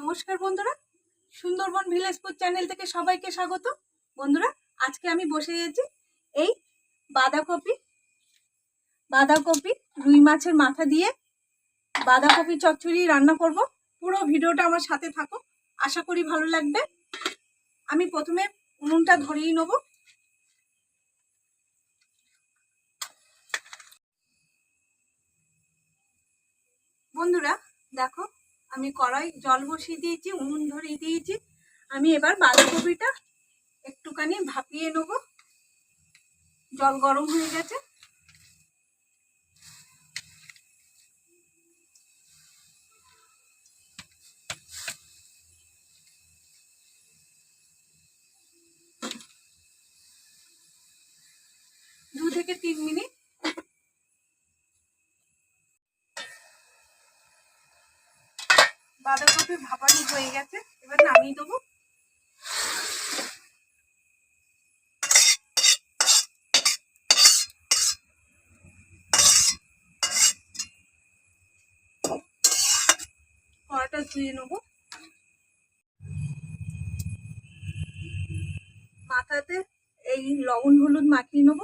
নমস্কার বন্ধুরা। Sundarban village food channel থেকে সবাইকে স্বাগত। বন্ধুরা, আজকে আমি বসে গেছি এই বাঁধাকপি বাঁধাকপি, রুই মাছের মাথা দিয়ে বাঁধাকপি চচ্চড়ি রান্না করব। পুরো ভিডিওটা আমার সাথে থাকো। আশা করি ভালো লাগবে। আমি প্রথমে উনুনটা ধরিয়ে নেব বন্ধুরা দেখো আমি কড়াই জল বসিয়ে দিয়েছি, উনুন ধরিয়ে দিয়েছি। আমি এবার বাঁধাকপিটা একটুখানি ভাপিয়ে নেব। জল গরম হয়ে গেছে দু থেকে তিন মিনিট বাঁধাকপি ভাপানি হয়ে গেছে, এবার নামিয়ে দেবো। কড়াটা ধুয়ে নেব। মাথাতে এই লবণ হলুদ মাখিয়ে নেব।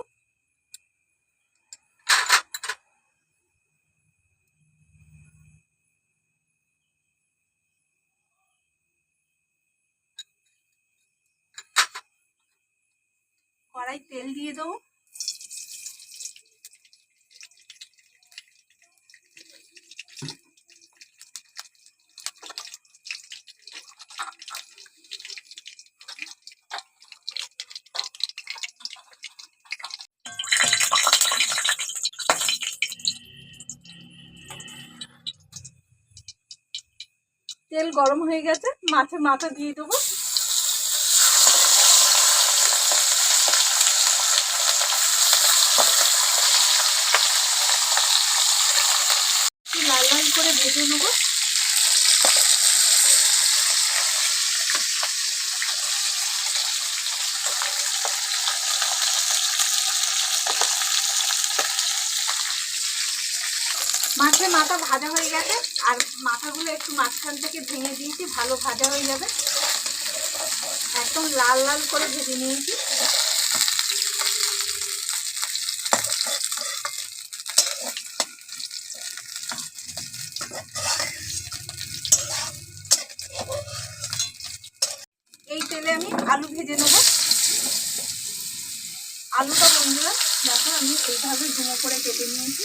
কড়াই তেল দিয়ে দেবো। তেল গরম হয়ে গেছে মাছের মাথা দিয়ে দেবো একটু লাল লাল করে ভেজে নেব মাছের মাথা ভাজা হয়ে গেছে, আর মাথাগুলো একটু মাঝখান থেকে ভেঙে দিয়েছি, ভালো ভাজা হয়ে যাবে। একদম লাল লাল করে ভেজে নিয়েছি। এই তেলে আমি আলু ভেজে নেব। আলুটা বন্ধুরা, দেখো আমি এইভাবে ঝুমো করে কেটে নিয়েছি।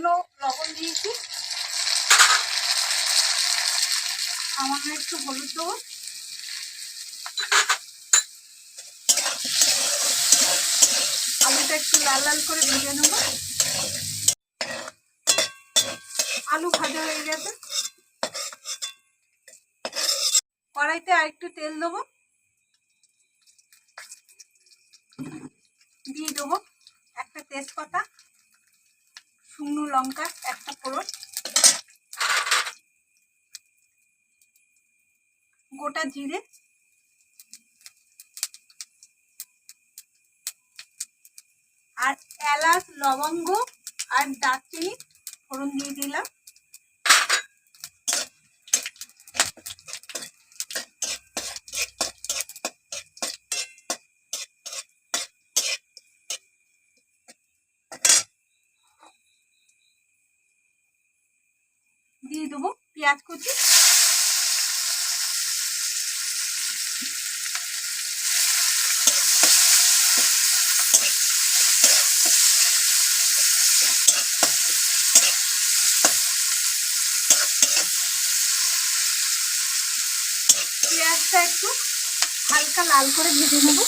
সামান্য লবণ দিয়েছি। সামান্য একটু হলুদ দেবো আলুটা একটু লাল লাল করে ভেজে নেব। আলু ভাজা হয়ে গেছে। কড়াইতে আর একটু তেল দেবো। দিয়ে দেবো একটা তেজপাতা। শুকনো লঙ্কা একটা ফোড়ন। গোটা জিরে। আর এলাচ লবঙ্গ আর দারচিনি ফোড়ন দিয়ে দিলাম। দিয়ে দেবো পেঁয়াজ কুচি। পেঁয়াজটা একটু হালকা লাল করে ভেজে নেব।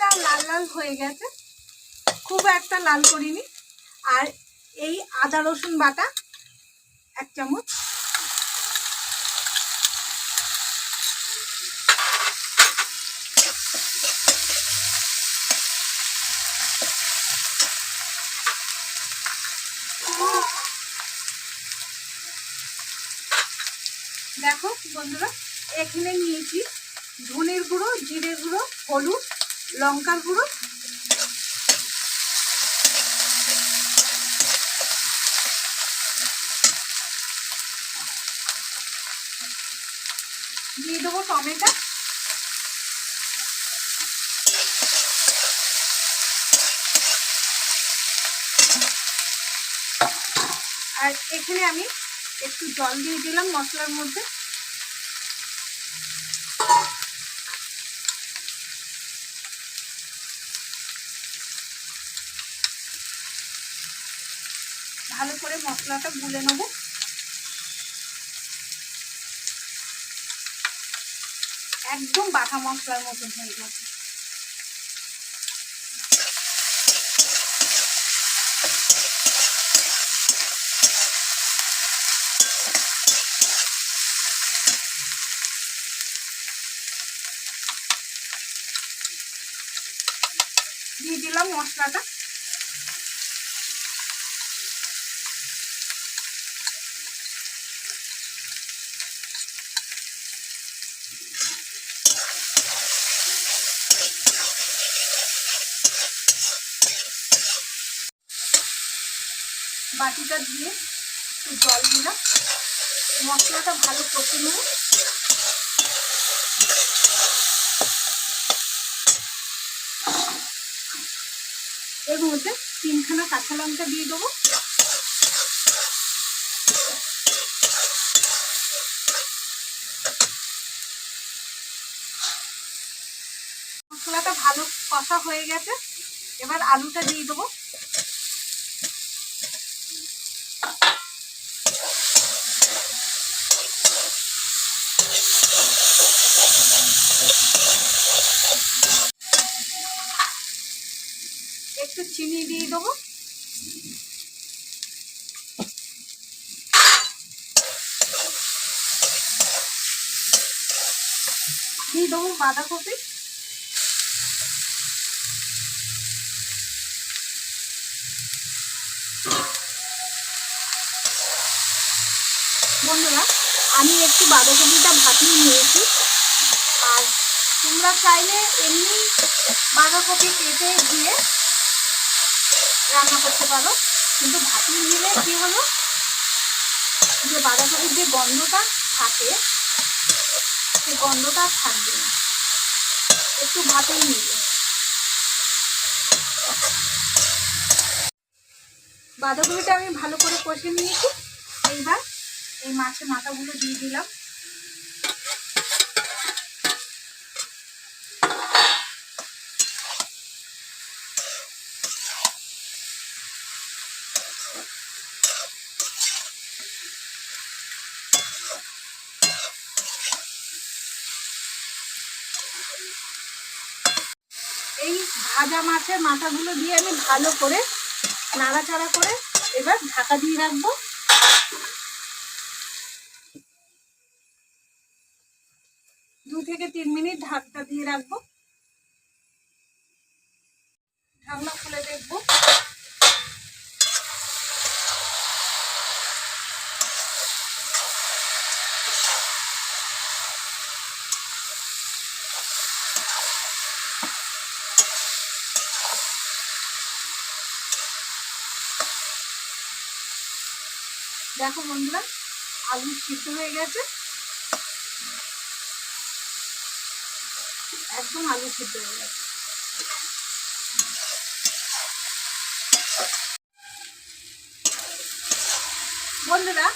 পেঁয়াজটা লাল লাল হয়ে গেছে। খুব একটা লাল করিনি। আর এই আদা রসুন বাটা এক চামচ। দেখো বন্ধুরা, এখানে নিয়েছি ধনের গুঁড়ো জিরে গুঁড়ো, হলুদ লঙ্কার গুঁড়ো। দিয়ে দেবো টমেটো। আর এখানে আমি একটু জল দিয়ে দিলাম মশলার মধ্যে ভালো করে মশলাটা গুলে নেব। একদম বাটা মশলার মতন হয়ে গেছে। দিয়ে দিলাম মশলাটা। বাটিটা দিয়ে একটু জল দিলাম। মশলাটা ভালো কষে নেব এর মধ্যে তিনখানা কাঁচা লঙ্কা দিয়ে দেবো। মশলাটা ভালো কষা হয়ে গেছে। এবার আলুটা দিয়ে দেবো একটু চিনি দিয়ে দেবো। দিয়ে দেবো বাঁধাকপি। বন্ধুরা, আমি একটু বাঁধাকপিটা ভাপিয়ে নিয়েছি। আর তোমরা চাইলে এমনি বাঁধাকপি কেটে দিয়ে রান্না করতে পারো। কিন্তু ভাপিয়ে নিলে কি হলো? যে বাঁধাকপির যে গন্ধটা থাকে সে গন্ধটা থাকবে না। একটু ভাতেই নিবে বাঁধাকপিটা আমি ভালো করে কষে নিয়েছি। এইবার এই মাছের মাথাগুলো দিয়ে দিলাম এই ভাজা মাছের মাথাগুলো দিয়ে আমি ভালো করে নাড়াচাড়া করে এবার ঢাকা দিয়ে রাখব। দু থেকে তিন মিনিট ঢাকটা দিয়ে রাখব। দেখো বন্ধুরা, আলু সিদ্ধ হয়ে গেছে। একদম আলু সিদ্ধ হয়ে গেছে। বন্ধুরা,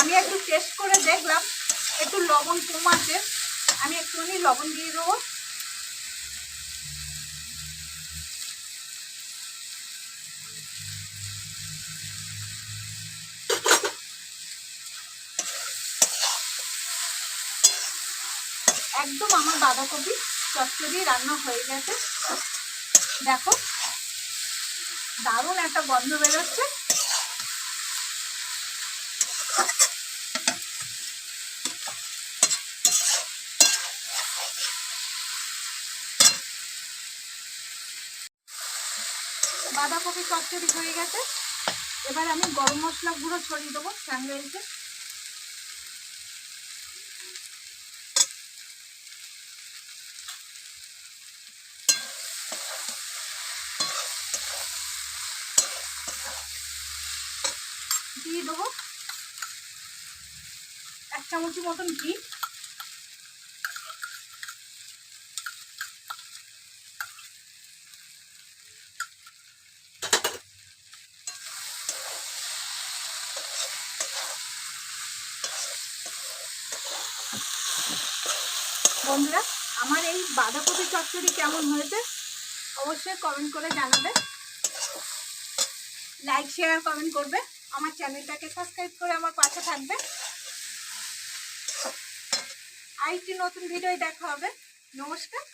আমি একটু টেস্ট করে দেখলাম। একটু লবণ কম আছে। আমি একটুখানি লবণ দিয়ে দেবো একদম আমার বাঁধাকপি চচ্চড়ি রান্না হয়ে গেছে। দেখো, দারুণ একটা গন্ধ বেরোচ্ছে। বাঁধাকপি চচ্চড়ি হয়ে গেছে। এবার আমি গরম মশলা গুঁড়ো ছড়িয়ে দেবো স্যান্ডউইচে দিয়ে দেবো। এক চামচি মতন ঘি। বন্ধুরা, আমার এই বাঁধাকপি চচ্চড়ি কেমন হয়েছে অবশ্যই কমেন্ট করে জানাবে। লাইক শেয়ার কমেন্ট করবে। আমার চ্যানেলটাকে সাবস্ক্রাইব করে আমার পাশে থাকবে। আরেকটি নতুন ভিডিও দেখা হবে। নমস্কার।